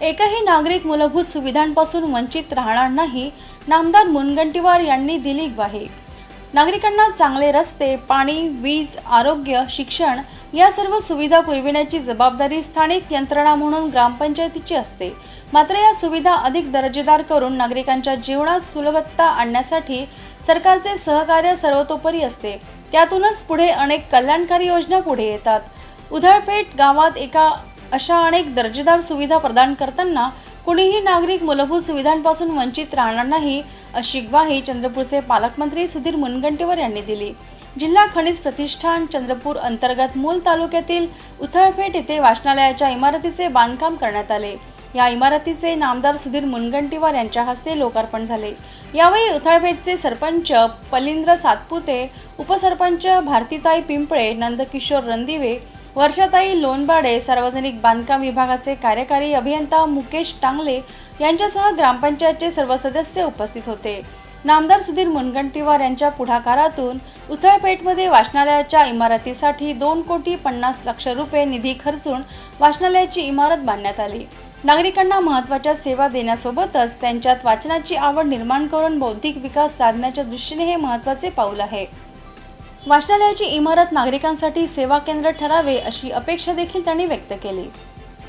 एकही नागरिक मूलभूत सुविधांपासून वंचित राहणार नाही नामदार मुनगंटीवार यांनी दिली ग्वाही. नागरिकांना चांगले रस्ते पाणी वीज आरोग्य शिक्षण या सर्व सुविधा पुरविण्याची जबाबदारी स्थानिक यंत्रणा म्हणून ग्रामपंचायतीची असते. मात्र या सुविधा अधिक दर्जेदार करून नागरिकांच्या जीवनात सुलभता आणण्यासाठी सरकारचे सहकार्य सर्वतोपरी असते. त्यातूनच पुढे अनेक कल्याणकारी योजना पुढे येतात. उधळपेठ गावात एका अशा अनेक दर्जेदार सुविधा प्रदान करताना कुणीही नागरिक मूलभूत सुविधांपासून वंचित राहणार नाही अशी ग्वाही चंद्रपूरचे पालकमंत्री सुधीर मुनगंटीवार यांनी दिली. जिल्हा खनिज प्रतिष्ठान चंद्रपूर अंतर्गत मूल तालुक्यातील उथळपेठ येथे वाचनालयाच्या इमारतीचे बांधकाम करण्यात आले. या इमारतीचे नामदार सुधीर मुनगंटीवार यांच्या हस्ते लोकार्पण झाले. यावेळी उथळपेठचे सरपंच पलिंद्र सातपुते उपसरपंच भारतीताई पिंपळे नंदकिशोर रणदिवे वर्षाताई लोणबाडे सार्वजनिक बांधकाम विभागाचे कार्यकारी अभियंता मुकेश टांगले यांच्यासह ग्रामपंचायतचे सर्व सदस्य उपस्थित होते. नामदार सुधीर मुनगंटीवार यांच्या पुढाकारातून उथळपेठमध्ये वाचनालयाच्या इमारतीसाठी दोन कोटी पन्नास लक्ष रुपये निधी खर्चून वाचनालयाची इमारत बांधण्यात आली. नागरिकांना महत्त्वाच्या सेवा देण्यासोबतच त्यांच्यात वाचनाची आवड निर्माण करून बौद्धिक विकास साधण्याच्या दृष्टीने हे महत्त्वाचे पाऊल आहे. वाचनालयाची इमारत नागरिकांसाठी सेवा केंद्र ठरावे अशी अपेक्षा देखील त्यांनी व्यक्त केली.